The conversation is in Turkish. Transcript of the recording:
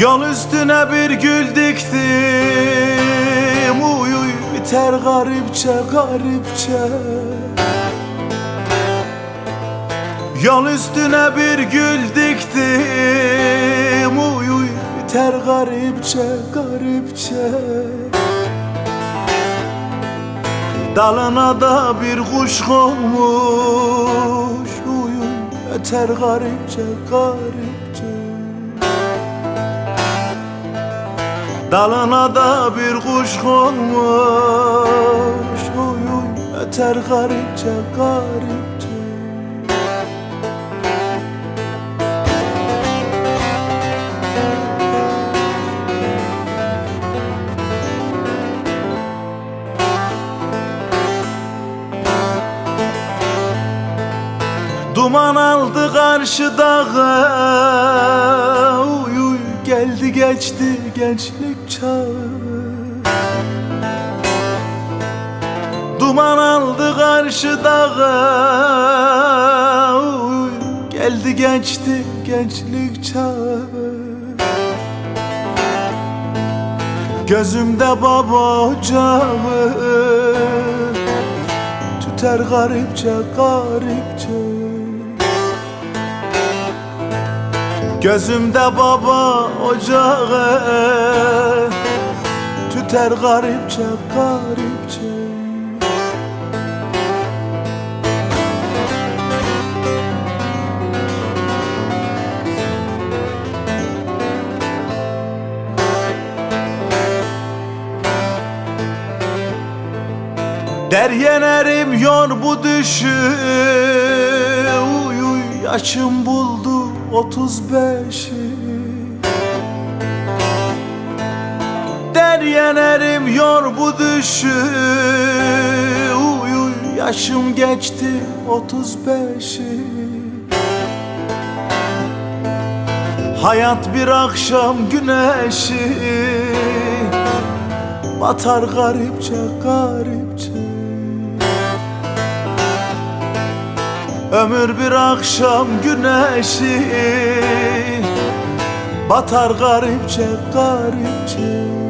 Yol üstüne bir gül diktim. Uy uy biter garipçe garipçe. Yol üstüne bir gül diktim. Uy uy biter garipçe garipçe. Dalına da bir kuş konmuş. Uy uy öter garipçe garipçe Dalına da bir kuş konmuş. Uy uy öter garipçe garipçe. Duman aldı karşı dağı geldi geçti gençlik çağı. Duman aldı karşı dağı Uy geldi geçti gençlik çağı. Gözümde baba ocağı. Tüter garipçe garipçe Gözümde baba ocağı Tüter garipçe garipçe. Deryenerim yor bu düşü. Uy uy yaşım buldu otuz beşi. Deryenerim yor bu düşü. Uy uy yaşım geçti otuz beşi. Hayat bir akşam güneşi. Batar garipçe garipçe Ömür bir akşam güneşi Batar garipçe garipçe